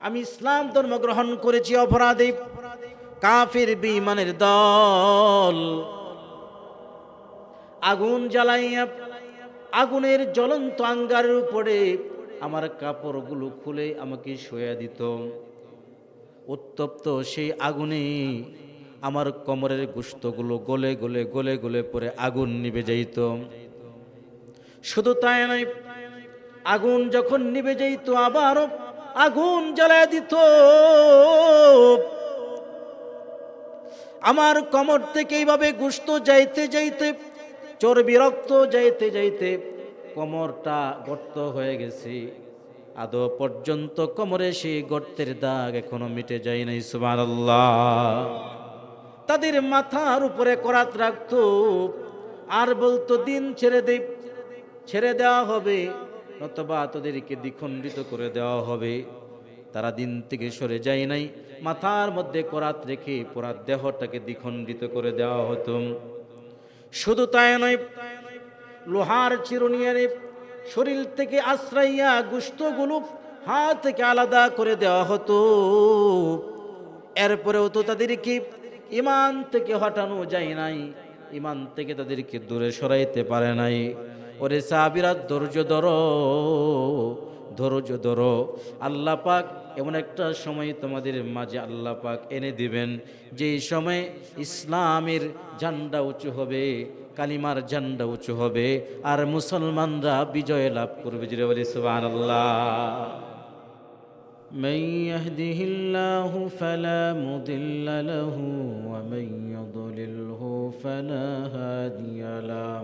আমি ইসলাম ধর্ম গ্রহণ করেছি, অপরাধী। কাফির বিমানের দল। আগুন জ্বালাইয়া, আগুনের জ্বলন্ত আঙ্গারের উপরে আমার কাপড়গুলো খুলে আমাকে শোয়া দিত। উত্তপ্ত সেই আগুনে আমার কোমরের গুস্তগুলো গলে গলে গলে গলে পরে আগুন নিভে যাইত। শুধু তাই নয়, আগুন যখন নিবে যাইত আবারও আগুন জ্বালায় দিত। আমার কমর থেকে এইভাবে গুস্ত যাইতে যাইতে, চর্বি রক্ত যাইতে যাইতে কোমরটা গর্ত হয়ে গেছে। আদৌ পর্যন্ত কোমরে সেই গর্তের দাগ এখনও মিটে যায় নাই তাদের মাথার উপরে করাত রাখতো। আর বলতো, দিন ছেড়ে দে, ছেড়ে দেওয়া হবে। নতবা তোদেরকে দ্বিখণ্ডিত করে দেওয়া হবে। তারা দিন থেকে সরে যায় নাই। মাথার মধ্যে করাত রেখে পুরা দেহটাকে দ্বিখণ্ডিত করে দেওয়া হতো। শুধু তাই নয়, লোহার চিরুনিয়ারে শরীর থেকে আশ্রাইয়া গুস্তগুলো হাত থেকে আলাদা করে দেওয়া হতো। এরপরেও তো তাদেরকে ইমান থেকে হটানো যায় নাই। ইমান থেকে তাদেরকে দূরে সরাইতে পারে নাই। ওরে সাবিরা ধৈর্য ধরো ধৈর্য ধরো আল্লাহ পাক এমন একটা সময় তোমাদের মাঝে আল্লাহ পাক এনে দিবেন যেই সময় ইসলামের ঝান্ডা উঁচু হবে কালিমার ঝান্ডা উঁচু হবে আর মুসলমানরা বিজয় লাভ করবে জিরে বলি সুবহানাল্লাহ من يهده الله فلا مضل له ومن يضلله فلا هادي له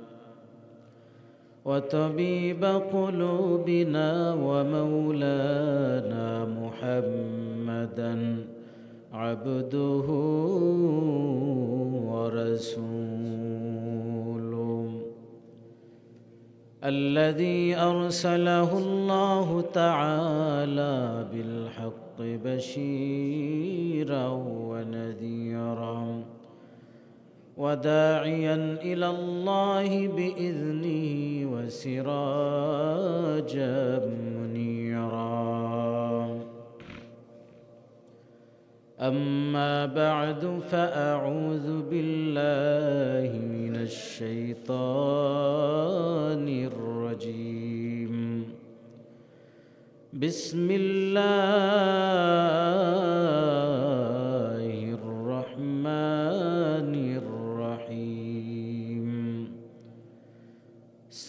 وطبيب قلوبنا ومولانا محمدا عبده ورسوله. الذي أرسله الله تعالى بالحق بشيرا ونذيرا. وداعيا إلى الله بإذنه وسراجا منيرا. أما بعد فأعوذ بالله من الشيطان الرجيم. بسم الله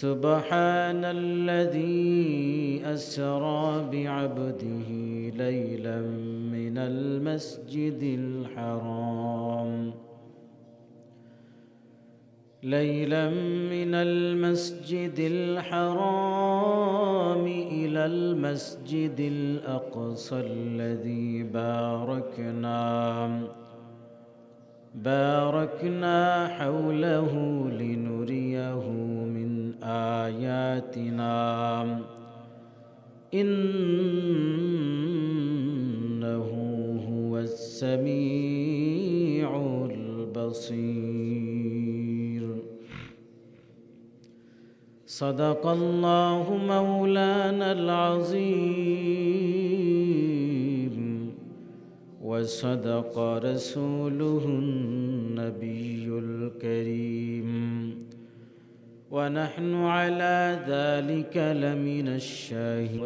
سبحان الذي أسرى بعبده ليلا من المسجد الحرام. ليلا من المسجد الحرام إلى المسجد الأقصى الذي باركنا. باركنا حوله لنريه من آياتنا. إنه هو السميع البصير. صدق الله مولانا العظيم. وصدق رسوله النبي الكريم. ونحن على ذلك لمن الشاهدين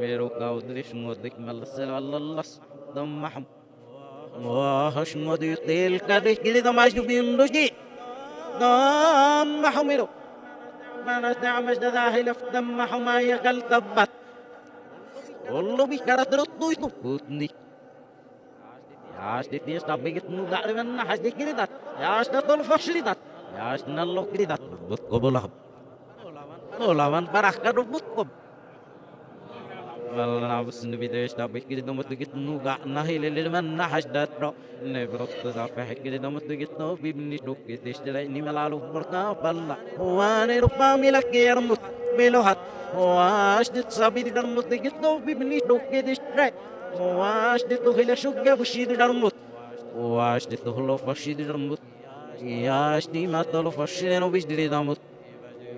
ميرو كاودريش مدك ملسل الله الله دمحم واش مدي تيل كاري كده ده ماش دوبين دوشي دم حميرو بنا دعمش ده داخل في دم حماية قل دبت. كله بيكرت ردو يتوكتني ياشتي تيش تبقيت نودار من حاشتي كده ده ياشتي طول فشلي ده ياشتي نلو كده ده بطقب لهم ولوان براخ كدو بطقب والله نعبس نبيدش نبيك كده دمت لقيت نوقع نهيل اللي من نحش دترو نبرت زافح كده دمت لقيت نو بيبني شوك كده شتلاقيني ملعلو برنا والله وأنا ربما ملك يرمت بلوهات واش نتصابي درمت لقيت نو بيبني شوك كده شتلاقيني واش نتوهل شوك بشيد درمت واش نتوهل فشيد درمت ياش نيما تلو فشيد وبيش دري دمت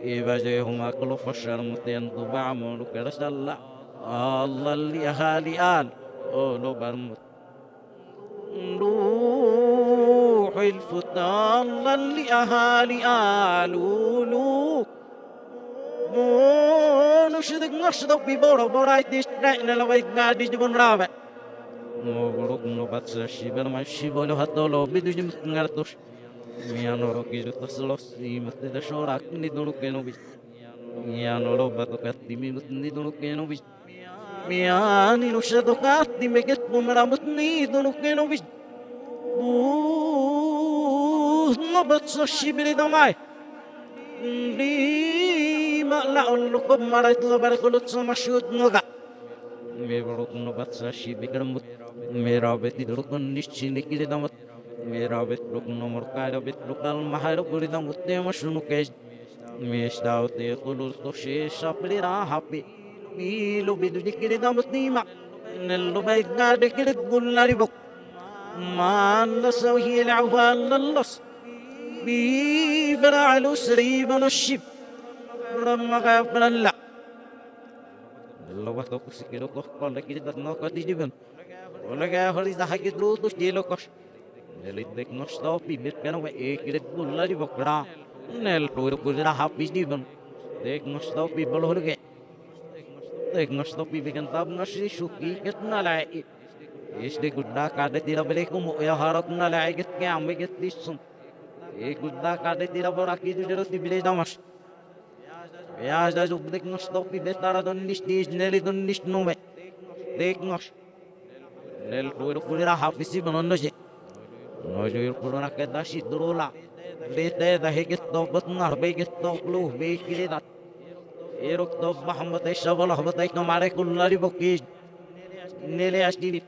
إبا جيهما كلو فشر متين ضبع مولو كرش الله آه، الله اللي أهالي آل برمت. روح الفتنة الله اللي أهالي آل مونو شدك مرشدك ببورو بوراي ديش نحن لو إجنا ديش بن رابع مبروك نبات زرشي ما شبو لو هتولو بدوش نغرطوش ميانو روكي جتخصلوس يمتد شوراك ندورو كنو بيش يا نور بقدمي متني دلوكي نوبي يا نيلو شدو قدمي كتبو مرا متني دلوكي نوبي بوه نبت سوشي بري دماي لي ما لا أقولكم مرا يطلع بركولت سماشود نوغا ميرو نبت سوشي بكرم ميرا بيتي دلوكي نشي نكيل دمت ميرا بيت لوك نمر كارا بيت لوكال محارب بري دمت نيما شنو كيش مشتاق لطلوس نخشي شبري راحبي ميلو بدو ذكر دامس نيمة. نلو بيقنا ذكر تقول لربك ما نلس وهي العوال نلس بيبرا علو سريبا نشيب رمى غابنا لا لو بحثو كسكيلو كخبر لكي تدرنا قد جبن ولكا هريز حكي تلوتوش ديلو كش. نلدك نشطاو بيبت كنا وإيكي تقول لربك راح Este gudda kade tira bere kumu ya harok na lai get ke ambe get disum. E gudda kade tira bora ki dudero ti bile damas. Beyaz da zub dek nos top bi betara don list dis neli don list no me. Dek nos. Nel kuiro kurira hapisi bonon noje. Nojo ir kurona ke dashi durola. दहे के तो बत ना हबे के तो लो बे के दा. एरोक तो मोहम्मद शबल हबत एक मारे कुल्लारी बकी. नेले आस्ती.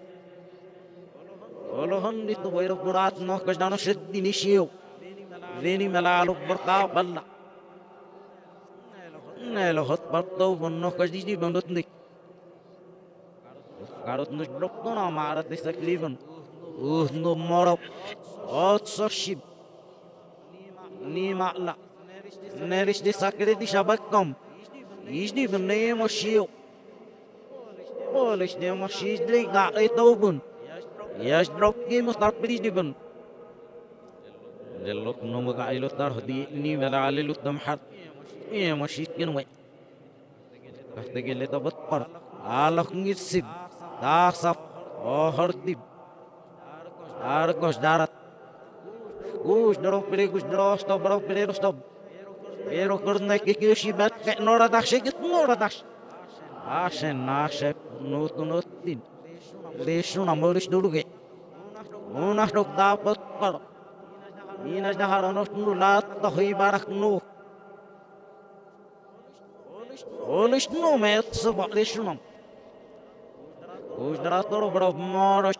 Olohon dito boy ro purat no kasdano sheddi ni shiyo. Veni malalu berka balla. Nelo hot barto bonno kasdi di bandot nik. Karot نيم نرش دي ساكري دي شبكم. يجني بني مشيو. ولش دي مشيش دي غاري توبن. ياش دروكي مستار بريش دي بن. للوك نوم غاي لوتار هدي ني ملا علي لوتم حد إيه مشيش كنوي تحتاج اللي تبطر آلخ نيسيب داخ صف اوهر ديب داركوش دارت. Oes, nog op meneer, oes, nog stop, nog op meneer, stop. Weer ook nog een keer kusje met het noordendags, ik het noordendags. Aasje, naasje, noot, noot, tien. Lees zo'n amoris doelge. Onacht nog daapot, kar. Inas de haren nog nu laat, toch hier barak nu. Olis nu met z'n wat lees zo'n am. Oes, draad door, bro, moros.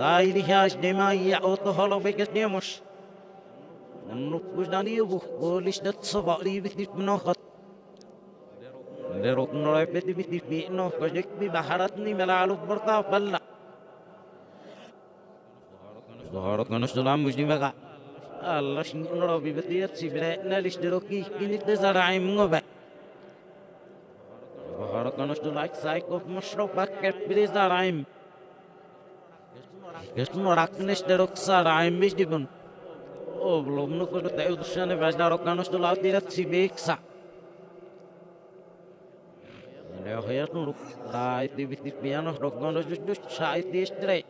غيرها اجتماعية أو طهر بقتني مش ونطوش داني وقولش دات صباري بكتب نوخط لروك نوري بدي بدي في نوخشك ببحرتني ملعلو برطا بلا ظهرت من السلام مجدمك الله شنين ربي بديت سبرائنا لشدروكي كنت تزرعي مغبا ظهرت من السلام سايكوف مشروبك كبري زرعي مغبا raknish derok zaraim bis dibun. O blomnu ko tayo dushane vajdaro kanus dula tirat sibeksa. Leo hayat nu dai ti bitit piano rokgono just just sai ti straight.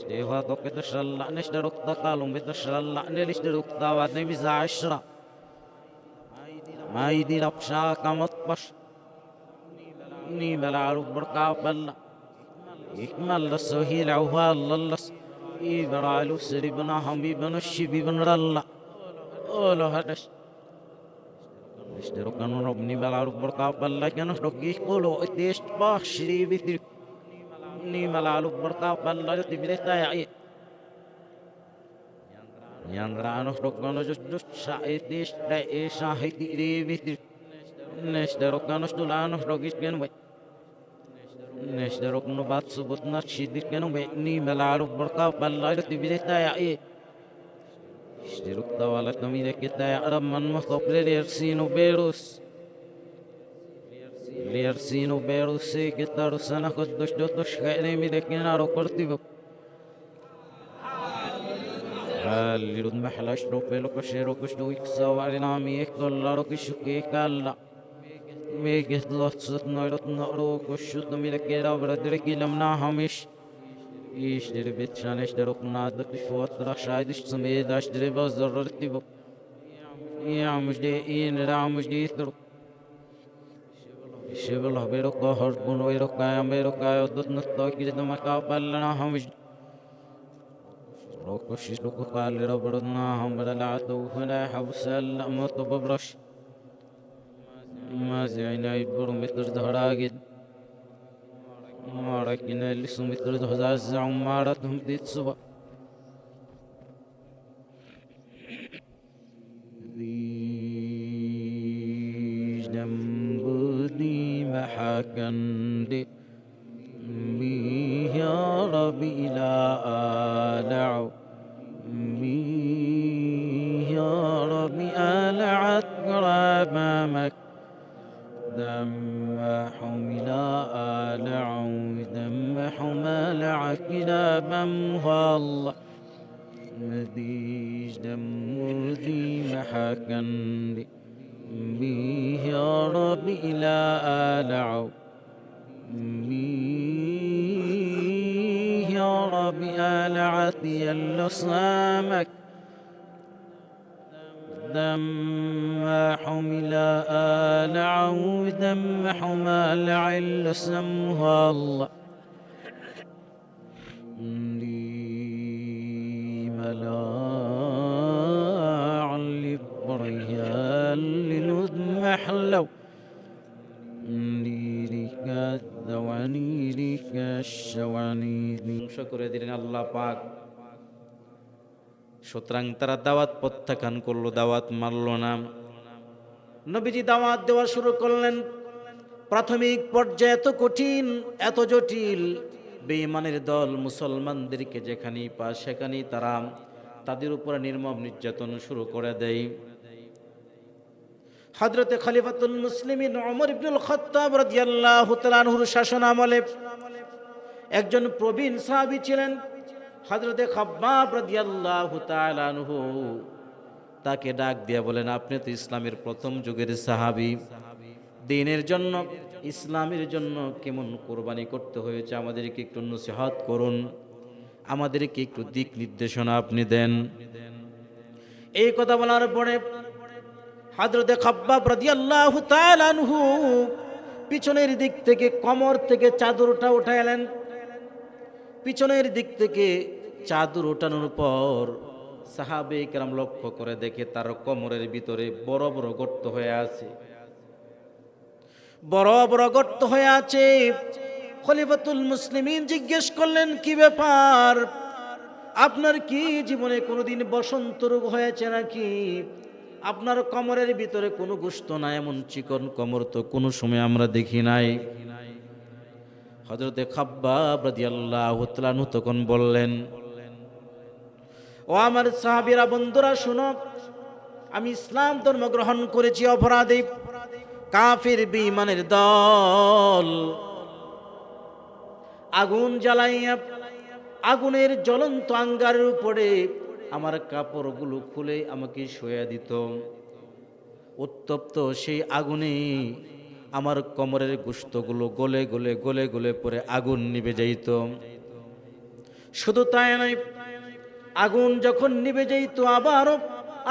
Steva docket the shalla nesh derok da kalum bit the shalla nelish derok da vad ne biza ashra. মাইদি রপসা কামত পাশ নি يتملص وهي العوال اللص يبرالو سر ابن هم ابن الشب ابن رلا أولو هدش اشتروا كانوا ربني بلا رب برطاب بلا كانوا رقيش قولوا اتيش باخ شريبي تلك نيم بلا رب برطاب يا تبري تايعي يندرانو رقانو جوش جوش شايتيش تايعي شاهي تيري بيتر نشتروا كانوا شدولانو رقيش كانوا نشدرك نبات سبوت نشيد كانوا بإني ملعب برقاب بالله تبيت يا إيه اشترك طوالة نميرك يا رب من مخطب ليرسين وبيروس ليرسين وبيروس كتار سنة خد دش دش خيري ميرك نارو كرتيبو اللي رد محلاش روبي لو كشيرو كشدو يكسا وعلينا ميك دولارو كشوكي كالا Megis lotsut noirot noro kushut mirakera bradrikilam na hamish. إيش دري بيت شانش دري قناة دك فوت راح شايدش تسمي داش دري بس ضررتي بك يا مجدي إين را مجدي درو شبله بيرك هر بنو بيرك يا بيرك يا دت نتاك جد ما كابلنا هم مجد روكش لوك قال ربنا هم بلا عدو فلا حبس الأمر تبرش مازعنا يبر متر دهراجد ماركنا لسو متر دهزاز زعم مارتهم ديت سبا ذنبني محاكا بي يا ربي لا محاكنا هال مديش دمودي محاكن دي به يا ربي إلى آلعو به يا ربي ألعت يلصامك دم حمل آلعه دم حمال علسمها الله. ধ্বংস করে দিলেন আল্লাহ পাক। সুতরাং তারা দাওয়াত প্রত্যাখ্যান করল, দাওয়াত মারল না। নবীজি দাওয়াত দেওয়া শুরু করলেন। প্রাথমিক পর্যায়ে এত কঠিন, এত জটিল, বেঈমানের দল মুসলমানদেরকে যেখানেই পা সেখানেই তারা তাদের উপরে নির্মম নির্যাতন শুরু করে দেয়। হজরতে খলিফাতুল মুসলিমিন অমর ইবনুল খত্তাব রাদিয়াল্লাহু তাআলার শাসন আমলে একজন প্রবীণ সাহাবী ছিলেন হজরতে তাকে ডাক দিয়ে বলেন, আপনি তো ইসলামের প্রথম যুগের সাহাবি। দিনের জন্য, ইসলামের জন্য কেমন কোরবানি করতে হয়েছে? আমাদেরকে একটু নসিহত করুন। আমাদেরকে একটু দিক নির্দেশনা আপনি দেন। এই কথা বলার পরে হাজরতে খাব্বাব রাদিয়াল্লাহু তাআলা আনহু পিছনের দিক থেকে কমর থেকে চাদরটা উঠাইলেন। পিছনের দিক থেকে চাদর ওঠানোর পর সাহাবে কেরাম লক্ষ্য করে দেখে তার কোমরের ভিতরে বড় বড় গর্ত হয়ে আছে। বড় বড় গর্ত হয়ে আছে। খলিফাতুল মুসলিমিন জিজ্ঞেস করলেন, কি ব্যাপার? আপনার কি জীবনে কোনোদিন বসন্ত রোগ হয়েছে নাকি? আপনার কোমরের ভিতরে কোনো গুস্ত না? এমন চিকন কোমর তো কোনো সময় আমরা দেখি নাই। হজরতে খাব্বাব রাদিয়াল্লাহু তাআলা তখন বললেন, ও আমার সাহাবীরা, বন্ধুরা, শুনো, আমি ইসলাম ধর্ম গ্রহণ করেছি অপরাধী, কাফির বিমানের দল। আগুন জ্বালাইয়া, আগুনের জ্বলন্ত আঙ্গারের উপরে আমার কাপড়গুলো খুলে আমাকে শোয়া দিত। উত্তপ্ত সেই আগুনে আমার কোমরের গুস্তগুলো গলে গলে গলে গলে পরে আগুন নিভে যাইত। শুধু তাই নয়, আগুন যখন নিভে যাইত আবার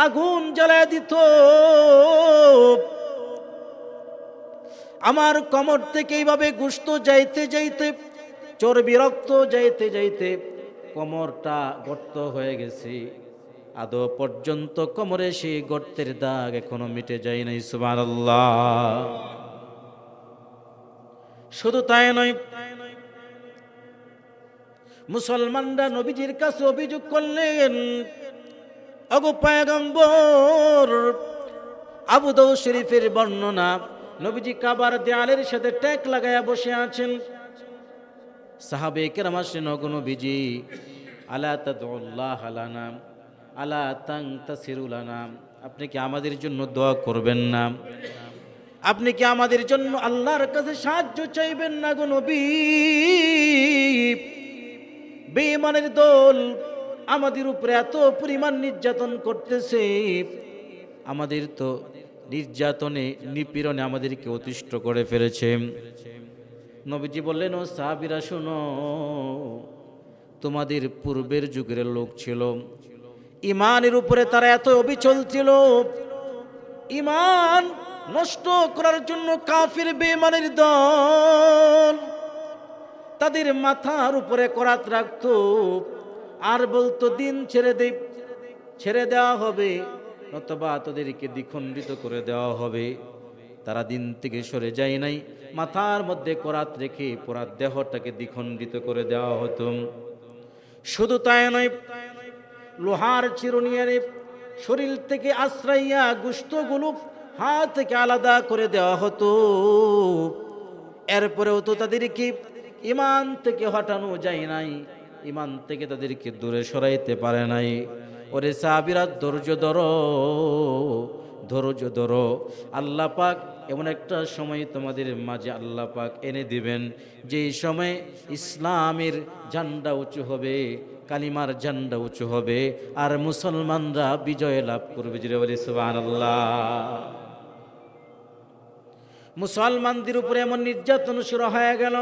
আগুন জ্বালায় দিত। আমার কমর থেকে এইভাবে গুস্ত যাইতে যাইতে, চর্বি রক্ত যাইতে যাইতে কোমরটা গর্ত হয়ে গেছে। আদৌ পর্যন্ত কোমরে সেই গর্তের দাগ এখনও মিটে যায় নাই, সুবহানাল্লাহ। শুধু তাই নয়, মুসলমানরা নবীজির কাছে অভিযোগ করলেন অগো পায়গম্বর, আবু দৌ শরীফের বর্ণনা, নবীজি কাবার দেয়ালের সাথে ট্যাক লাগায়া বসে আছেন। সাহাবে কেরাম আসলেন অগো নবীজি, আলা তাদুল্লাহ আলানা আলা তাং তাসিরুলানা আপনি কি আমাদের জন্য দোয়া করবেন না? আপনি কি আমাদের জন্য আল্লাহর কাছে সাহায্য চাইবেন না গো নবী? বেমানের দল আমাদের উপরে এত পরিমাণ নির্যাতন করতেছে। আমাদের তো নির্যাতনে, নিপীড়নে আমাদেরকে অতিষ্ঠ করে ফেলেছে। নবীজি বললেন, ও সাহাবিরা, শোনো, তোমাদের পূর্বের যুগের লোক ছিল। ইমানের উপরে তারা এত অবিচল ছিল। ইমান নষ্ট করার জন্য কাফির বেমানের দল তাদের মাথার উপরে করাত রাখতো। আর বলতো, দিন ছেড়ে দে, ছেড়ে দেওয়া হবে, নতবা তাদেরকে দ্বিখণ্ডিত করে দেওয়া হবে। তারা দিন থেকে সরে যায় নাই, মাথার মধ্যে করাত রেখে পুরা দেহটাকে দ্বিখণ্ডিত করে দেওয়া হতো। শুধু তাই নয়, লোহার চিরুনিয়ারে শরীর থেকে আশ্রাইয়া গুস্তগুলো হাত থেকে আলাদা করে দেওয়া হতো। এরপরেও তো তাদেরকে ইমান থেকে হটানো যায় নাই, ইমান থেকে তাদেরকে দূরে সরাইতে পারে নাই। ওরে সাবিরা ধৈর্য ধরো ধৈর্য ধরো। আল্লাহ পাক এমন একটা সময় তোমাদের মাঝে আল্লাহ পাক এনে দিবেন, যে সময়ে ইসলামের ঝান্ডা উঁচু হবে, কালিমার ঝান্ডা উঁচু হবে, আর মুসলমানরা বিজয় লাভ করবে। জিরে বলি সুবহানাল্লাহ। মুসলমানদের উপরে এমন নির্যাতন শুরু হয়ে গেল।